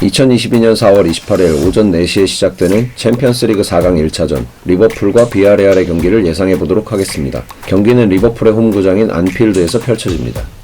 2022년 4월 28일 오전 4시에 시작되는 챔피언스리그 4강 1차전 리버풀과 비아레알의 경기를 예상해 보도록 하겠습니다. 경기는 리버풀의 홈구장인 안필드에서 펼쳐집니다.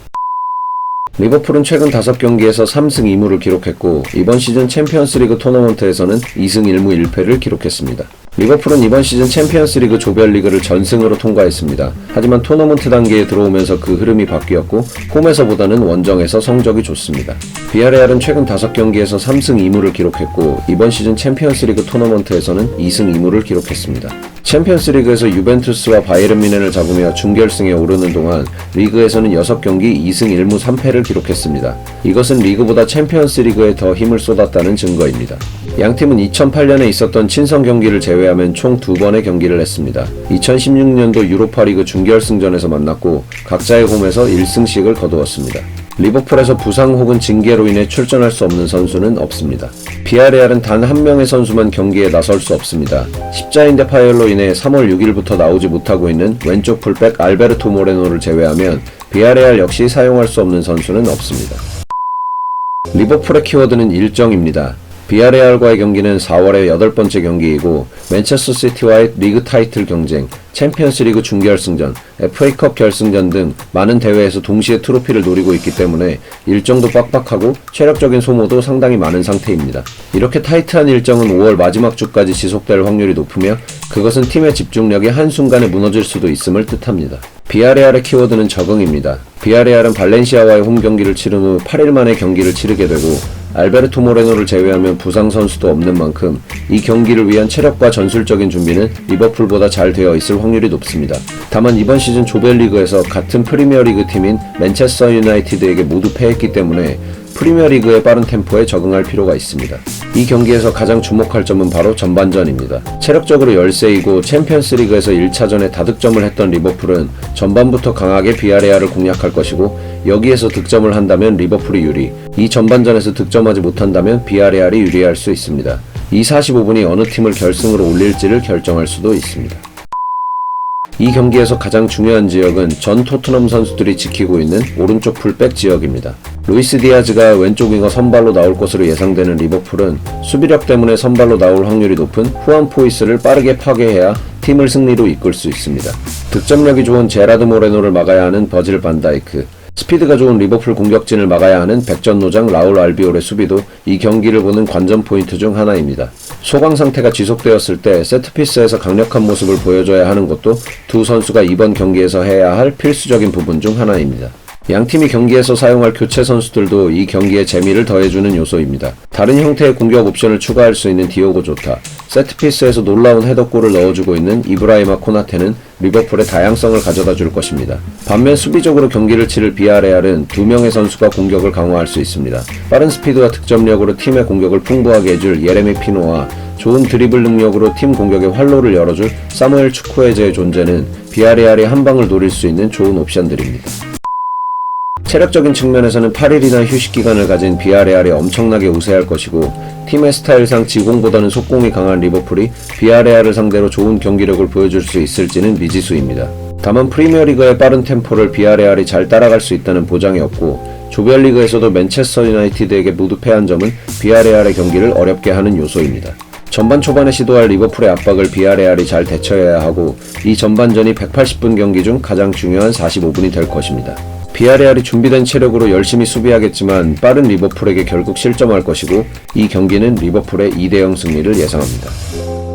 리버풀은 최근 5경기에서 3승 2무를 기록했고 이번 시즌 챔피언스리그 토너먼트에서는 2승 1무 1패를 기록했습니다. 리버풀은 이번 시즌 챔피언스리그 조별리그를 전승으로 통과했습니다. 하지만 토너먼트 단계에 들어오면서 그 흐름이 바뀌었고 홈에서보다는 원정에서 성적이 좋습니다. 비아레알은 최근 5경기에서 3승 2무를 기록했고 이번 시즌 챔피언스리그 토너먼트에서는 2승 2무를 기록했습니다. 챔피언스리그에서 유벤투스와 바이에른 미넨을 잡으며 준결승에 오르는 동안 리그에서는 6경기 2승 1무 3패를 기록했습니다. 이것은 리그보다 챔피언스리그에 더 힘을 쏟았다는 증거입니다. 양 팀은 2008년에 있었던 친선 경기를 제외하면 총 두 번의 경기를 했습니다. 2016년도 유로파리그 준결승전에서 만났고 각자의 홈에서 1승씩을 거두었습니다. 리버풀에서 부상 혹은 징계로 인해 출전할 수 없는 선수는 없습니다. 비아레알은 단 한 명의 선수만 경기에 나설 수 없습니다. 십자인대 파열로 인해 3월 6일부터 나오지 못하고 있는 왼쪽 풀백 알베르토 모레노를 제외하면 비아레알 역시 사용할 수 없는 선수는 없습니다. 리버풀의 키워드는 일정입니다. 비아레알과의 경기는 4월의 여덟 번째 경기이고 맨체스터 시티와의 리그 타이틀 경쟁, 챔피언스리그 준결승전, FA컵 결승전 등 많은 대회에서 동시에 트로피를 노리고 있기 때문에 일정도 빡빡하고 체력적인 소모도 상당히 많은 상태입니다. 이렇게 타이트한 일정은 5월 마지막 주까지 지속될 확률이 높으며 그것은 팀의 집중력이 한순간에 무너질 수도 있음을 뜻합니다. 비아레알의 키워드는 적응입니다. 비아레알은 발렌시아와의 홈 경기를 치른 후 8일 만에 경기를 치르게 되고 알베르토 모레노를 제외하면 부상 선수도 없는 만큼 이 경기를 위한 체력과 전술적인 준비는 리버풀보다 잘 되어 있을 확률이 높습니다. 다만 이번 시즌 조별리그에서 같은 프리미어리그 팀인 맨체스터 유나이티드에게 모두 패했기 때문에 프리미어리그의 빠른 템포에 적응할 필요가 있습니다. 이 경기에서 가장 주목할 점은 바로 전반전입니다. 체력적으로 열세이고 챔피언스리그에서 1차전에 다득점을 했던 리버풀은 전반부터 강하게 비아레알을 공략할 것이고 여기에서 득점을 한다면 리버풀이 유리, 이 전반전에서 득점하지 못한다면 비아레알이 유리할 수 있습니다. 이 45분이 어느 팀을 결승으로 올릴지를 결정할 수도 있습니다. 이 경기에서 가장 중요한 지역은 전 토트넘 선수들이 지키고 있는 오른쪽 풀백 지역입니다. 루이스 디아즈가 왼쪽 윙어 선발로 나올 것으로 예상되는 리버풀은 수비력 때문에 선발로 나올 확률이 높은 후안 포이스를 빠르게 파괴해야 팀을 승리로 이끌 수 있습니다. 득점력이 좋은 제라드 모레노를 막아야 하는 버질 반다이크, 스피드가 좋은 리버풀 공격진을 막아야 하는 백전노장 라울 알비올의 수비도 이 경기를 보는 관전 포인트 중 하나입니다. 소강 상태가 지속되었을 때 세트피스에서 강력한 모습을 보여줘야 하는 것도 두 선수가 이번 경기에서 해야 할 필수적인 부분 중 하나입니다. 양팀이 경기에서 사용할 교체 선수들도 이 경기의 재미를 더해주는 요소입니다. 다른 형태의 공격 옵션을 추가할 수 있는 디오고 조타, 세트피스에서 놀라운 헤더골을 넣어주고 있는 이브라이마 코나테는 리버풀의 다양성을 가져다 줄 것입니다. 반면 수비적으로 경기를 치를 비아레알은 두 명의 선수가 공격을 강화할 수 있습니다. 빠른 스피드와 득점력으로 팀의 공격을 풍부하게 해줄 예레미 피노와 좋은 드리블 능력으로 팀 공격의 활로를 열어줄 사무엘 추쿠에제의 존재는 비아레알이 한 방을 노릴 수 있는 좋은 옵션들입니다. 체력적인 측면에서는 8일이나 휴식 기간을 가진 비아레알이 엄청나게 우세할 것이고 팀의 스타일상 지공보다는 속공이 강한 리버풀이 비아레알을 상대로 좋은 경기력을 보여줄 수 있을지는 미지수입니다. 다만 프리미어리그의 빠른 템포를 비아레알이 잘 따라갈 수 있다는 보장이 없고 조별리그에서도 맨체스터 유나이티드에게 모두 패한 점은 비아레알의 경기를 어렵게 하는 요소입니다. 전반 초반에 시도할 리버풀의 압박을 비아레알이 잘 대처해야 하고 이 전반전이 180분 경기 중 가장 중요한 45분이 될 것입니다. 비아레알이 준비된 체력으로 열심히 수비하겠지만 빠른 리버풀에게 결국 실점할 것이고 이 경기는 리버풀의 2대0 승리를 예상합니다.